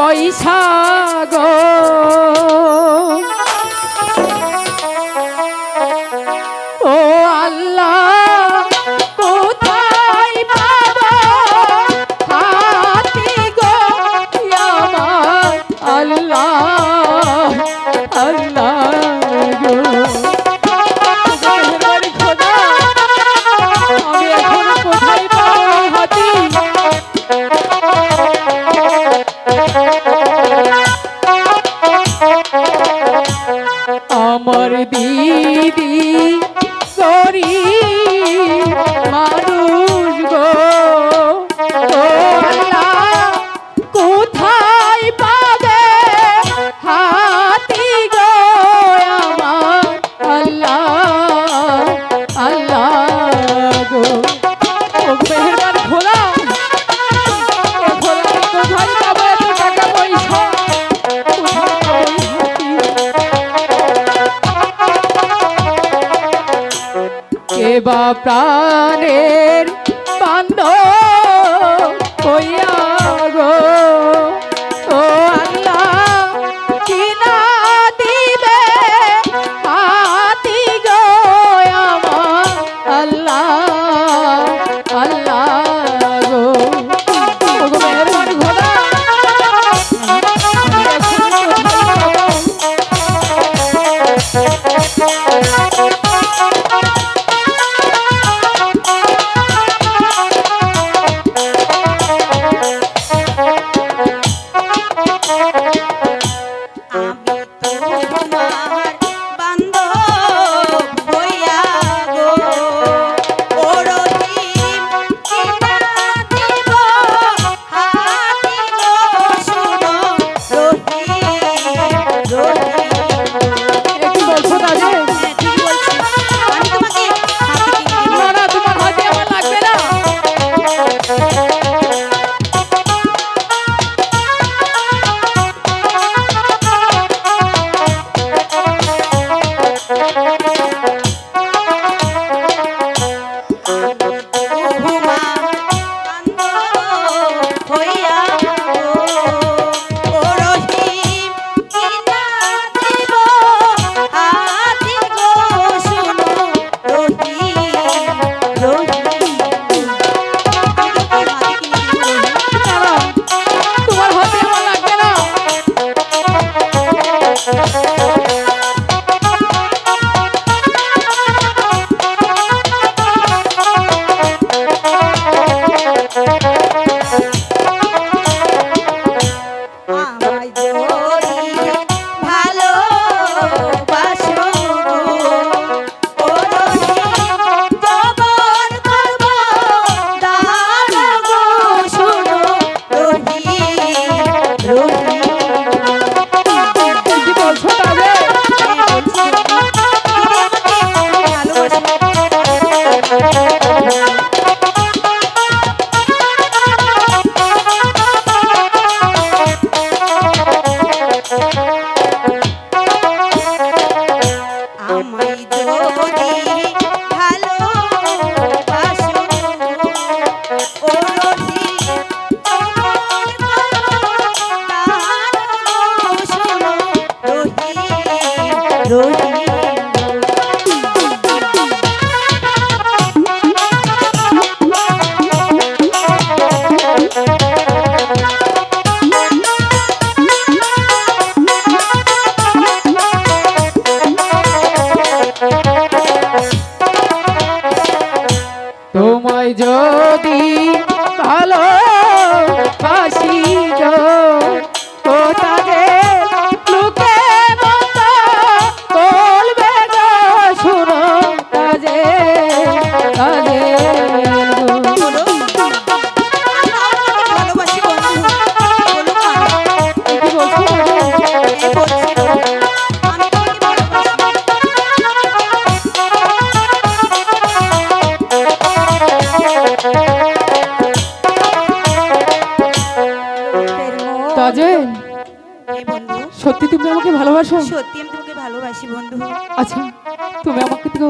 পয়সা গো। অমর দিদি সরি মানুষ গো কোথা বা প্রাণের Rồi. কাজল সত্যি তুমি আমাকে ভালোবাসো? সত্যি আমি তোমাকে ভালোবাসি বন্ধু। আচ্ছা তুমি আমাকে তো